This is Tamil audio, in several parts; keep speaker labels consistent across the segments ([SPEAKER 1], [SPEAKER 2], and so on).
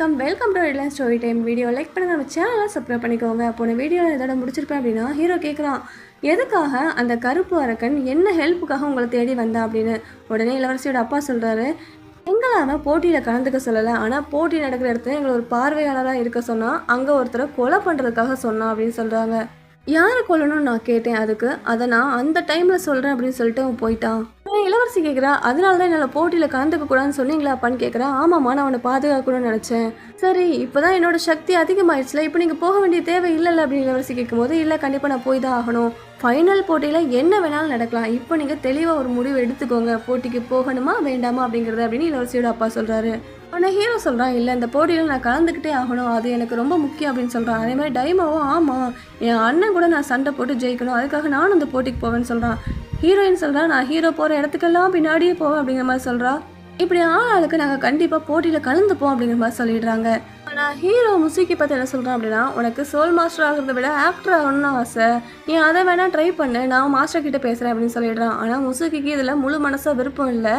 [SPEAKER 1] வணக்கம். Welcome to Reliance story time video like பண்ணுங்க நம்ம சேனலை சப்ஸ்கிரைப் பண்ணிக்கோங்க. போன வீடியோவில் இதோட முடிச்சிருப்பேன் அப்படின்னா ஹீரோ கேட்குறான் எதுக்காக அந்த கருப்பு அரக்கன் என்ன ஹெல்ப்புக்காக உங்களை தேடி வந்தா அப்படின்னு உடனே இளவரசியோட அப்பா சொல்கிறாரு எங்களை அவன் போட்டியில் கலந்துக்க சொல்லலை. ஆனால் போட்டி நடக்கிற இடத்துல எங்களை ஒரு பார்வையாளராக இருக்க சொன்னால் அங்கே ஒருத்தரை கொலை பண்ணுறதுக்காக சொன்னான் அப்படின்னு சொல்கிறாங்க யாரை கொல்லணும்னு நான் கேட்டேன் அதுக்கு. அதை நான் அந்த டைமில் சொல்கிறேன் அப்படின்னு சொல்லிட்டு அவன் போயிட்டான். இளவரசி கேட்குறா அதனால தான் என்னால் போட்டியில் கலந்துக்க கூடாதுன்னு சொன்னீங்களா அப்பான்னு கேட்குறா ஆமாம்மா நான் அவனை பாதுகாக்கணும்னு நினச்சேன். சரி இப்போ தான் என்னோட சக்தி அதிகமாயிடுச்சுல இப்போ நீங்கள் போக வேண்டிய தேவை இல்லைல்ல அப்படின்னு இளவரசி கேட்கும்போது இல்லை கண்டிப்பாக நான் போய் தான் ஆகணும். ஃபைனல் போட்டியில் என்ன வேணாலும் நடக்கலாம். இப்போ நீங்கள் தெளிவாக ஒரு முடிவு எடுத்துக்கோங்க. போட்டிக்கு போகணுமா வேண்டாமா அப்படிங்கிறது அப்படின்னு இளவரசியோட அப்பா சொல்கிறாரு ஆனால் ஹீரோ சொல்கிறான் இல்லை இந்த போட்டியில் நான் கலந்துக்கிட்டே ஆகணும். அது எனக்கு ரொம்ப முக்கியம் அப்படின்னு சொல்கிறான் அதே மாதிரி டைமாவும் ஆமாம் என் அண்ணன் கூட நான் சண்டை போட்டு ஜெயிக்கணும். அதுக்காக நானும் இந்த போட்டிக்கு போவேன்னு சொல்கிறான் ஹீரோயின் சொல்கிறான் நான் ஹீரோ போகிற இடத்துக்கெல்லாம் பின்னாடியே போவேன் அப்படிங்கிற மாதிரி சொல்கிறா இப்படி ஆளாளுக்கு நாங்கள் கண்டிப்பாக போட்டியில் கலந்துப்போம் அப்படிங்கிற மாதிரி சொல்லிடுறாங்க. ஆனால் ஹீரோ முசிக்கி பற்றி என்ன சொல்கிறேன் அப்படின்னா உனக்கு சோல் மாஸ்டர் ஆகிறத விட ஆக்டர் ஆகணும்னு ஆசை. நீ அதை வேணால் ட்ரை பண்ணு நான் மாஸ்டர் கிட்ட பேசுகிறேன் அப்படின்னு சொல்லிடுறான். ஆனால் முசுக்கிக்கு இதில் முழு மனசாக விருப்பம் இல்லை.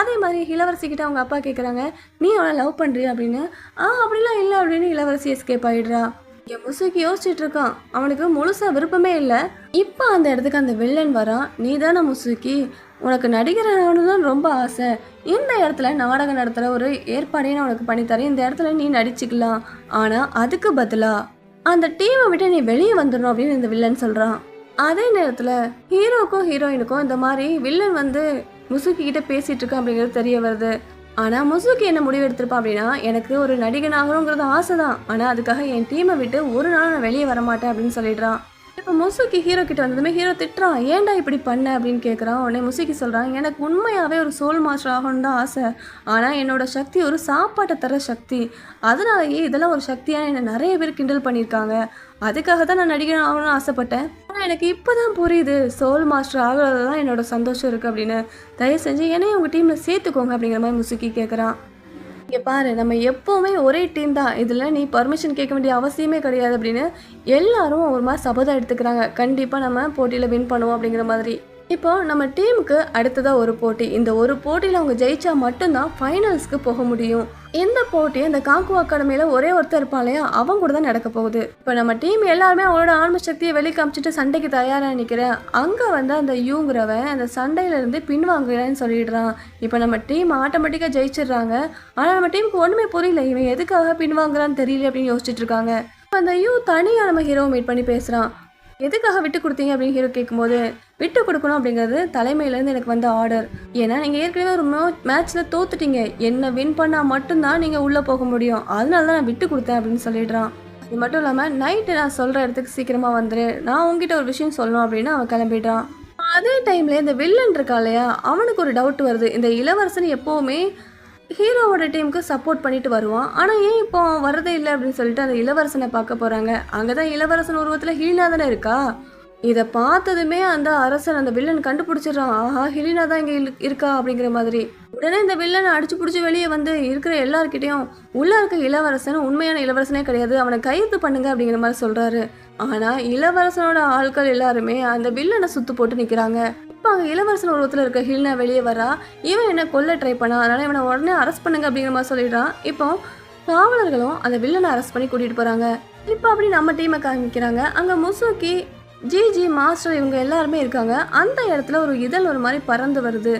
[SPEAKER 1] அதே மாதிரி இளவரசிக்கிட்ட அவங்க அப்பா கேட்குறாங்க நீ அவனை லவ் பண்ணுறியா அப்படின்னு. ஆ அப்படிலாம் இல்லை அப்படின்னு இளவரசி எஸ்கேப் ஆகிடுறா என் முசுக்கு யோசிச்சுட்டு இருக்கான் அவனுக்கு முழுசாக விருப்பமே இல்லை. இப்போ அந்த இடத்துக்கு அந்த வில்லன் வரான் நீ தானே முசுக்கி. உனக்கு நடிகர் ஆகணும்னு ரொம்ப ஆசை. இந்த இடத்துல நாடகம் நடத்துகிற ஒரு ஏற்பாடையும் நான் உனக்கு பண்ணித்தரேன் இந்த இடத்துல நீ நடிச்சுக்கலாம். ஆனால் அதுக்கு பதிலாக அந்த டீமை விட்டு நீ வெளியே வந்துடணும் அப்படின்னு இந்த வில்லன் சொல்கிறான் அதே நேரத்தில் ஹீரோக்கும் ஹீரோயினுக்கும் இந்த மாதிரி வில்லன் வந்து முசுக்கி பேசிகிட்டு இருக்கான் அப்படிங்கிறது தெரிய வருது. ஆனால் முசுக்கு என்ன முடிவெடுத்திருப்பான் அப்படின்னா எனக்கு ஒரு நடிகன் ஆகணுங்கிறது ஆசை தான் ஆனால் அதுக்காக என் டீமை விட்டு ஒரு நாள் நான் வெளியே வர மாட்டேன் அப்படின்னு சொல்லிடுறான். இப்போ முசுகி ஹீரோ கிட்ட வந்ததுமே ஹீரோ திட்டுறான் ஏன்டா இப்படி பண்ண? அப்படின்னு கேட்குறான் உடனே முசுகி சொல்கிறான் எனக்கு உண்மையாகவே ஒரு சோல் மாஸ்டர் ஆகணும்னு தான் ஆசை. ஆனால் என்னோடய சக்தி ஒரு சாப்பாட்டை தர சக்தி. அதனாலேயே இதெல்லாம் ஒரு சக்தியாக என்னை நிறைய பேர் கிண்டல் பண்ணியிருக்காங்க. அதுக்காக தான் நான் நடிகர் ஆகணும்னு ஆசைப்பட்டேன். ஆனால் எனக்கு இப்போ தான் புரியுது சோல் மாஸ்டர் ஆகிறது தான் என்னோட சந்தோஷம் இருக்குது அப்படின்னு. தயவு செஞ்சு என்னையும் உங்கள் டீமில் சேர்த்துக்கோங்க அப்படிங்கிற மாதிரி முசுகி கேட்குறான் இங்கே பாரு நம்ம எப்போவுமே ஒரே டீம் தான். இதில் நீ பர்மிஷன் கேட்க வேண்டிய அவசியமே கிடையாது அப்படின்னு எல்லாரும் ஒரு மாதிரி சபதம் எடுத்துக்கிறாங்க. கண்டிப்பாக நம்ம போட்டியில் வின் பண்ணுவோம் அப்படிங்கிற மாதிரி. இப்போ நம்ம டீமுக்கு அடுத்ததாக ஒரு போட்டி. இந்த ஒரு போட்டியில் அவங்க ஜெயிச்சா மட்டும்தான் ஃபைனல்ஸ்க்கு போக முடியும். இந்த போட்டி அந்த காக்கு அகாடமியில் ஒரே ஒருத்தர் இருப்பான் இல்லையா? அவன் கூட தான் நடக்க போகுது. இப்போ நம்ம டீம் எல்லாருமே அவனோட ஆன்ம சக்தியை வெளிக்காமிச்சிட்டு சண்டைக்கு தயாராக நிற்கிறேன் அங்கே வந்து அந்த யூங்கிறவன் அந்த சண்டையிலேருந்து பின்வாங்குறேன்னு சொல்லிடுறான். இப்போ நம்ம டீம் ஆட்டோமேட்டிக்காக ஜெயிச்சிடுறாங்க. ஆனால் நம்ம டீமுக்கு ஒன்றுமே புரியல. இவன் எதுக்காக பின்வாங்குறான்னு தெரியல அப்படின்னு யோசிச்சுட்டு இருக்காங்க. இப்போ அந்த யூ தனியாக நம்ம ஹீரோ மீட் பண்ணி பேசுகிறான் எதுக்காக விட்டு கொடுத்தீங்க அப்படின்னு ஹீரோ கேட்கும்போது விட்டு கொடுக்கணும் அப்படிங்கிறது தலைமையிலேருந்து எனக்கு வந்த ஆர்டர் ஏன்னா நீங்கள் ஏற்கனவே ஒரு மேட்ச்சில் தோத்துட்டீங்க. என்ன வின் பண்ணால் மட்டும்தான் நீங்கள் உள்ளே போக முடியும். அதனால தான் நான் விட்டு கொடுத்தேன் அப்படின்னு சொல்லிடுறான். அது மட்டும் இல்லாமல் நைட்டு நான் சொல்கிற இடத்துக்கு சீக்கிரமாக வந்துரு. நான் உங்ககிட்ட ஒரு விஷயம் சொல்லணும் அப்படின்னு அவன் கிளம்பிடுறான். அதே டைமில் இந்த வில்லன் இருக்கா இல்லையா? அவனுக்கு ஒரு டவுட் வருது. இந்த இளவரசன் எப்போவுமே ஹீரோவோட டீமுக்கு சப்போர்ட் பண்ணிட்டு வருவான். ஆனால் ஏன் இப்போ வரதே இல்லை அப்படின்னு சொல்லிட்டு அந்த இளவரசனை பார்க்க போகிறாங்க அங்கே தான் இளவரசன் உருவத்தில் ஹீனா தானே இருக்கா? இதை பார்த்ததுமே அந்த அரசன் அந்த வில்லன் கண்டுபிடிச்சிடுறான். ஆஹா ஹிலினா தான் இங்கே இருக்கா அப்படிங்கிற மாதிரி. உடனே இந்த வில்லனை அடிச்சு பிடிச்சி வெளியே வந்து இருக்கிற எல்லார்கிட்டையும் உள்ளே இருக்க இளவரசன் உண்மையான இளவரசனே கிடையாது. அவனை கைது பண்ணுங்க அப்படிங்கிற மாதிரி சொல்கிறாரு ஆனால் இளவரசனோட ஆட்கள் எல்லாருமே அந்த வில்லனை சுத்து போட்டு நிற்கிறாங்க இப்போ அங்கே இளவரசன் உருவத்தில் இருக்க ஹில்னா வெளியே வரா. இவன் என்ன கொல்ல ட்ரை பண்ணா? அதனால் இவனை உடனே அரெஸ்ட் பண்ணுங்க அப்படிங்கிற மாதிரி சொல்லிடுறான் இப்போ காவலர்களும் அந்த வில்லனை அரெஸ்ட் பண்ணி கூட்டிகிட்டு போகிறாங்க இப்போ அப்படி நம்ம டீமை காமிக்கிறாங்க. அங்கே முசுக்கி ஜி ஜி மாஸ்டர் இவங்க எல்லாருமே இருக்காங்க. அந்த இடத்துல ஒரு இதழ் ஒரு மாதிரி பறந்து வருது.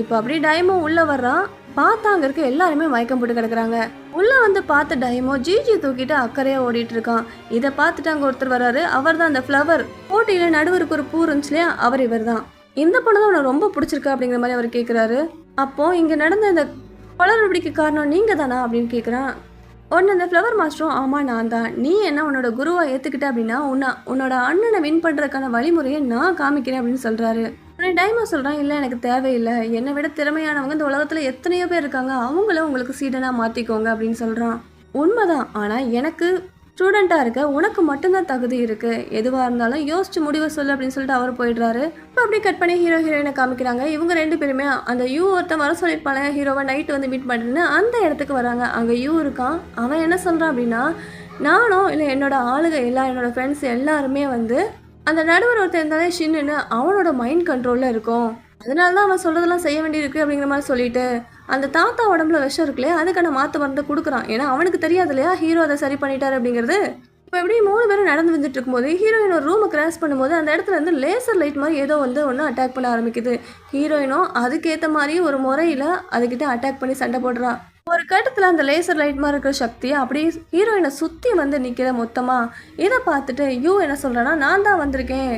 [SPEAKER 1] இப்போ அப்படி டைமோ உள்ளே வர்றான் பார்த்தா அங்கே இருக்க எல்லாருமே மயக்கம் போட்டு கிடக்குறாங்க. உள்ளே வந்து பார்த்த டைமோ ஜிஜி தூக்கிட்டு அக்கறையாக ஓடிட்டு இருக்கான். இதை பார்த்துட்டு அங்கே ஒருத்தர் வராரு அவர் தான் அந்த ஃப்ளவர் போட்டியில் நடுவருக்கு ஒரு பூ இருந்துச்சு இல்லையா? அவர் இவர் தான் இந்த பொண்ணு தான் உனக்கு ரொம்ப பிடிச்சிருக்கு அப்படிங்கிற மாதிரி அவர் கேட்குறாரு அப்போ இங்கே நடந்த இந்த குளறுபடிக்கு காரணம் நீங்கள் தானா அப்படின்னு கேட்குறான் உடனே இந்த ஃப்ளவர் மாஸ்டரும் ஆமாம் நான் தான் நீ என்ன உன்னோட குருவாக ஏற்றுக்கிட்ட அப்படின்னா உன்னை உன்னோட அண்ணனை வின் பண்ணுறதுக்கான வழிமுறையை நான் காமிக்கிறேன் அப்படின்னு சொல்கிறாரு உடனே டைமா சொல்கிறான் இல்லை எனக்கு தேவையில்லை. என்னை விட திறமையானவங்க இந்த உலகத்தில் எத்தனையோ பேர் இருக்காங்க. அவங்கள உங்களுக்கு சீடனாக மாற்றிக்கோங்க அப்படின்னு சொல்கிறான் உண்மைதான். ஆனால் எனக்கு ஸ்டூடெண்ட்டாக இருக்க உனக்கு மட்டும்தான் தகுதி இருக்குது எதுவாக இருந்தாலும் யோசிச்சு முடிவை சொல்லு அப்படின்னு சொல்லிட்டு அவர் போயிடுறாரு. இப்போ அப்படியே கட் பண்ணி ஹீரோ ஹீரோயினை காமிக்கிறாங்க. இவங்க ரெண்டு பேருமே அந்த யூ ஒருத்தன் வர சொல்லியிருப்பாங்க ஹீரோவை நைட்டு வந்து மீட் பண்ணுறேன்னு அந்த இடத்துக்கு வராங்க. அங்கே யூ இருக்கான். அவன் என்ன சொல்கிறான் அப்படின்னா நானும் இல்லை என்னோடய ஆளுங்க எல்லா என்னோடய ஃப்ரெண்ட்ஸ் எல்லாருமே வந்து அந்த நடுவர் ஒருத்தர் இருந்தாலே ஷின்னு அவனோட மைண்ட் கண்ட்ரோலில் இருக்கும். அதனால தான் அவன் சொல்கிறதெல்லாம் செய்ய வேண்டியிருக்கு அப்படிங்கிற மாதிரி சொல்லிட்டு அந்த தாத்தா உடம்புல விஷம் இருக்குல்லையா? அதுக்கான மாற்று மருந்து கொடுக்குறான். ஏன்னா அவனுக்கு தெரியாது இல்லையா? ஹீரோ அதை சரி பண்ணிட்டாரு அப்படிங்கிறது. இப்போ எப்படி மூணு பேரும் நடந்து வந்துட்டு இருக்கும்போது ஹீரோயின் ஒரு ரூமை கிராஸ் பண்ணும்போது அந்த இடத்துல வந்து லேசர் லைட் மாதிரி ஏதோ வந்து ஒன்று அட்டாக் பண்ண ஆரம்பிக்குது. ஹீரோயினும் அதுக்கேற்ற மாதிரி ஒரு முறையில் அதுக்கிட்ட அட்டாக் பண்ணி சண்டை போடுறா. ஒரு கட்டத்தில் அந்த லேசர் லைட் மாதிரி இருக்கிற சக்தியை அப்படியே ஹீரோயினை சுற்றி வந்து நிற்கிற மொத்தமாக இதை பார்த்துட்டு யூ என்ன சொல்கிறேன்னா நான் தான் வந்திருக்கேன்.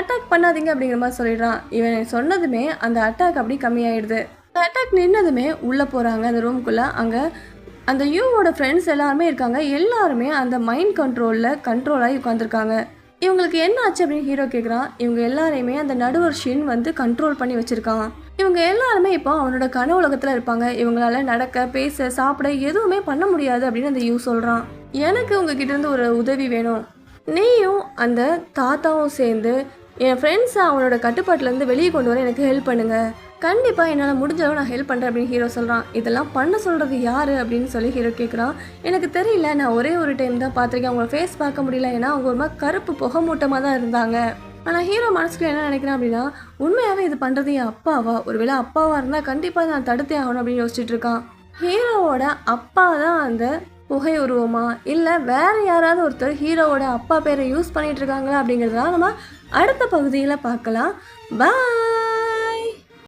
[SPEAKER 1] அட்டாக் பண்ணாதீங்க அப்படிங்கிற மாதிரி சொல்லிடுறான். இவன் சொன்னதுமே அந்த அட்டாக் அப்படி கம்மியாயிடுது. அட்டாக் நின்னதுமே உள்ளே போகிறாங்க அந்த ரூம்குள்ளே அங்கே அந்த யூவோட ஃப்ரெண்ட்ஸ் எல்லாருமே இருக்காங்க. எல்லாருமே அந்த மைண்ட் கண்ட்ரோலில் கண்ட்ரோலாகி உட்காந்துருக்காங்க இவங்களுக்கு என்ன ஆச்சு அப்படின்னு ஹீரோ கேட்குறான் இவங்க எல்லாரையுமே அந்த நடுவர் ஷின் வந்து கண்ட்ரோல் பண்ணி வச்சுருக்கான். இவங்க எல்லாருமே இப்போ அவனோட கன உலகத்தில் இருப்பாங்க. இவங்களால நடக்க பேச சாப்பிட எதுவுமே பண்ண முடியாது அப்படின்னு அந்த யூ சொல்கிறான் எனக்கு உங்ககிட்ட இருந்து ஒரு உதவி வேணும். நீயும் அந்த தாத்தாவும் சேர்ந்து என் ஃப்ரெண்ட்ஸை அவனோட கட்டுப்பாட்டிலேருந்து வெளியே கொண்டு வர எனக்கு ஹெல்ப் பண்ணுங்க. கண்டிப்பாக என்னால் முடிஞ்ச அளவு நான் ஹெல்ப் பண்ணுறேன் அப்படின்னு ஹீரோ சொல்கிறான் இதெல்லாம் பண்ண சொல்கிறது யார் அப்படின்னு சொல்லி ஹீரோ கேட்குறான் எனக்கு தெரியல நான் ஒரே ஒரு டைம் தான் பார்த்துருக்கேன். அவங்கள ஃபேஸ் பார்க்க முடியல. ஏன்னா அவங்க ஒரு மாதிரி கருப்பு புகை மூட்டமாக தான் இருந்தாங்க. ஆனால் ஹீரோ மனசுக்குள்ள என்ன நினைக்கிறேன் அப்படின்னா உண்மையாகவே இது பண்ணுறது என் அப்பாவா? ஒருவேளை அப்பாவாக இருந்தால் கண்டிப்பாக நான் தடுத்தே ஆகணும் அப்படின்னு யோசிச்சுட்டு இருக்கான். ஹீரோவோட அப்பா தான் அந்த புகை உருவமா இல்லை வேற யாராவது ஒருத்தர் ஹீரோவோட அப்பா பேரை யூஸ் பண்ணிட்டு இருக்காங்களா அப்படிங்கிறதெல்லாம் நம்ம அடுத்த பகுதியில் பார்க்கலாம். பாய்